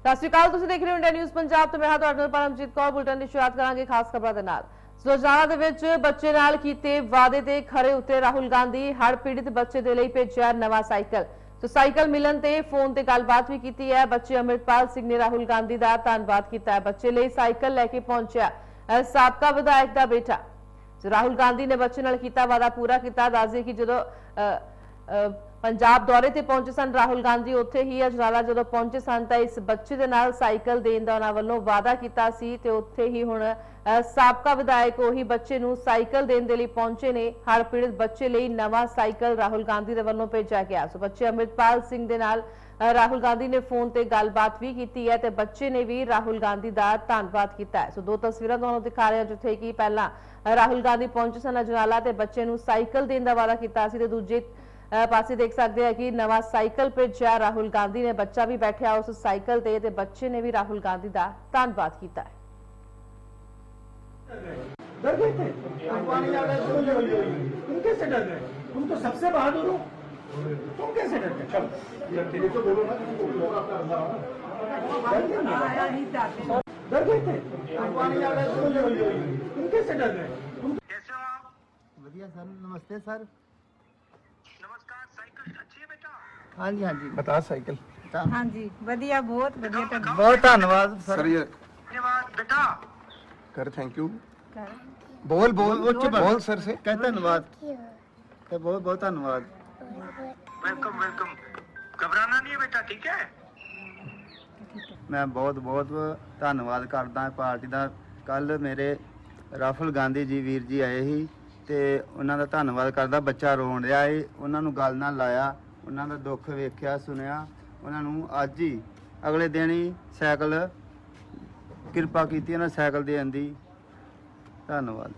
ਸਤਿ ਸ਼੍ਰੀ ਅਕਾਲ ਤੁਸੀਂ ਦੇਖ ਰਹੇ ਹੋ ਇੰਡੀਆ ਨਿਊਜ਼ ਪੰਜਾਬ ਤੇ ਮੈਂ ਹਾਂ ਤੁਹਾਡੇ ਨਾਲ ਪਰਮਜੀਤ ਕੌਰ ਬੁਲਟਨ ਦੀ ਸ਼ੁਰੂਆਤ ਕਰਾਂਗੇ ਖਾਸ ਖਬਰਾਂ ਦੇ ਨਾਲ। ਰੋਜ਼ਾਨਾ ਦੇ ਵਿੱਚ ਬੱਚੇ ਨਾਲ ਕੀਤੇ ਵਾਅਦੇ ਤੇ ਖਰੇ ਉਤੇ ਰਾਹੁਲ ਗਾਂਧੀ ਹੜ ਪੀੜਿਤ ਬੱਚੇ ਦੇ ਲਈ ਭੇਜਿਆ ਨਵਾਂ ਸਾਈਕਲ। ਸੋ ਸਾਈਕਲ ਮਿਲਣ ਤੇ ਫੋਨ ਤੇ ਗੱਲਬਾਤ ਵੀ ਕੀਤੀ ਹੈ। ਬੱਚੇ ਅਮਰਿਤਪਾਲ ਸਿੰਘ ਨੇ ਰਾਹੁਲ ਗਾਂਧੀ ਦਾ ਧੰਨਵਾਦ ਕੀਤਾ ਹੈ। ਬੱਚੇ ਲਈ ਸਾਈਕਲ ਲੈ ਕੇ ਪਹੁੰਚਿਆ ਸਾਬਕਾ ਵਿਧਾਇਕ ਦਾ ਬੇਟਾ। ਰਾਹੁਲ ਗਾਂਧੀ ਨੇ ਬੱਚੇ ਨਾਲ ਕੀਤਾ ਵਾਅਦਾ ਪੂਰਾ ਕੀਤਾ। ਦੱਸਦੇ ਕਿ ਜਦੋਂ ਅਹ, ਪੰਜਾਬ ਦੌਰੇ ਤੇ ਪਹੁੰਚੇ ਸਨ ਰਾਹੁਲ ਗਾਂਧੀ। ਉੱਥੇ ਹੀ ਅਜਨਾਲਾ ਜਦੋਂ ਪਹੁੰਚੇ ਸਨ ਤਾਂ ਇਸ ਬੱਚੇ ਦੇ ਨਾਲ ਸਾਈਕਲ ਦੇਣ ਦਾ ਉਹਨਾਂ ਵੱਲੋਂ ਵਾਅਦਾ ਕੀਤਾ ਸੀ ਤੇ ਉੱਥੇ ਹੀ ਹੁਣ ਸਾਬਕਾ ਵਿਧਾਇਕ ਉਹੀ ਬੱਚੇ ਨੂੰ ਸਾਈਕਲ ਦੇਣ ਦੇ ਲਈ ਪਹੁੰਚੇ ਨੇ। ਹੜ੍ਹ ਪੀੜਤ ਬੱਚੇ ਲਈ ਨਵਾਂ ਸਾਈਕਲ ਰਾਹੁਲ ਗਾਂਧੀ ਦੇ ਵੱਲੋਂ ਭੇਜਿਆ ਗਿਆ। ਸੋ ਬੱਚੇ ਅਮਰਿਤਪਾਲ ਸਿੰਘ ਦੇ ਨਾਲ ਰਾਹੁਲ ਗਾਂਧੀ ਨੇ ਫੋਨ ਤੇ ਗੱਲਬਾਤ ਵੀ ਕੀਤੀ ਹੈ ਤੇ ਬੱਚੇ ਨੇ ਵੀ ਰਾਹੁਲ ਗਾਂਧੀ ਦਾ ਧੰਨਵਾਦ ਕੀਤਾ ਹੈ। ਸੋ ਦੋ ਤਸਵੀਰਾਂ ਤੁਹਾਨੂੰ ਦਿਖਾ ਰਹੇ ਜਿੱਥੇ ਕਿ ਪਹਿਲਾਂ ਰਾਹੁਲ ਗਾਂਧੀ ਪਹੁੰਚੇ ਸਨ ਅਜਨਾਲਾ ਤੇ ਬੱਚੇ ਨੂੰ ਸਾਈਕਲ ਦੇਣ ਦਾ ਵਾਅਦਾ ਕੀਤਾ ਸੀ ਤੇ ਦੂਜੇ ਪਾਸੇ ਦੇਖ ਸਕਦੇ ਆ ਕਿ ਨਵਾਂ ਸਾਈਕਲ ਭੇਜਿਆ ਰਾਹੁਲ ਗਾਂਧੀ ਨੇ ਬੱਚਾ ਵੀ ਬੈਠਿਆ ਉਸ ਸਾਈਕਲ ਤੇ ਤੇ ਬੱਚੇ ਨੇ ਵੀ ਰਾਹੁਲ ਗਾਂਧੀ ਦਾ ਧੰਨਵਾਦ ਕੀਤਾ ਹੈ डर गए थे पानी आ गया तुम कैसे डर गए तुम तो सबसे बहादुर हो तुम कैसे डर गए चलो तेरे तो बोलो ना डर गए ना? डर गए थे पानी आ गया तुम कैसे डर गए तुम कैसे हो आप ਵਧੀਆ ਸਰ ਨਮਸਤੇ ਸਰ ਹਾਂਜੀ ਹਾਂਜੀ बता साइकिल ਹਾਂਜੀ ਵਧੀਆ ਬਹੁਤ ਵਧੀਆ ਤੁਹਾਡਾ ਬਹੁਤ ਧੰਨਵਾਦ ਸਰ सर ये धन्यवाद बेटा कर थैंक यू ਕਰ बोल बोल ਉੱਚ ਬੋਲ। बोल सर से ਕਹ ਧੰਨਵਾਦ ਤੇ ਬਹੁਤ ਬਹੁਤ ਧੰਨਵਾਦ वेलकम वेलकम घबराना नहीं है बेटा ठीक है ਮੈਂ ਬਹੁਤ ਬਹੁਤ ਧੰਨਵਾਦ ਕਰਦਾ ਹਾਂ ਪਾਰਟੀ ਦਾ ਕੱਲ ਮੇਰੇ ਰਾਹੁਲ ਗਾਂਧੀ ਜੀ ਵੀਰ ਜੀ ਆਏ ਸੀ ਤੇ ਉਹਨਾਂ ਦਾ ਧੰਨਵਾਦ ਕਰਦਾ ਬੱਚਾ ਰੋਣ ਰਿਹਾ ਏ ਉਹਨਾਂ ਨੂੰ ਗੱਲ ਨਾਲ ਲਾਇਆ ਉਹਨਾਂ ਦਾ ਦੁੱਖ ਵੇਖਿਆ, ਸੁਣਿਆ, ਉਹਨਾਂ ਨੂੰ ਅੱਜ ਹੀ ਅਗਲੇ ਦਿਨ ਹੀ ਸਾਈਕਲ ਕਿਰਪਾ ਕੀਤੀ, ਉਹਨਾਂ ਸਾਈਕਲ ਦੇਣ ਦੀ ਧੰਨਵਾਦ।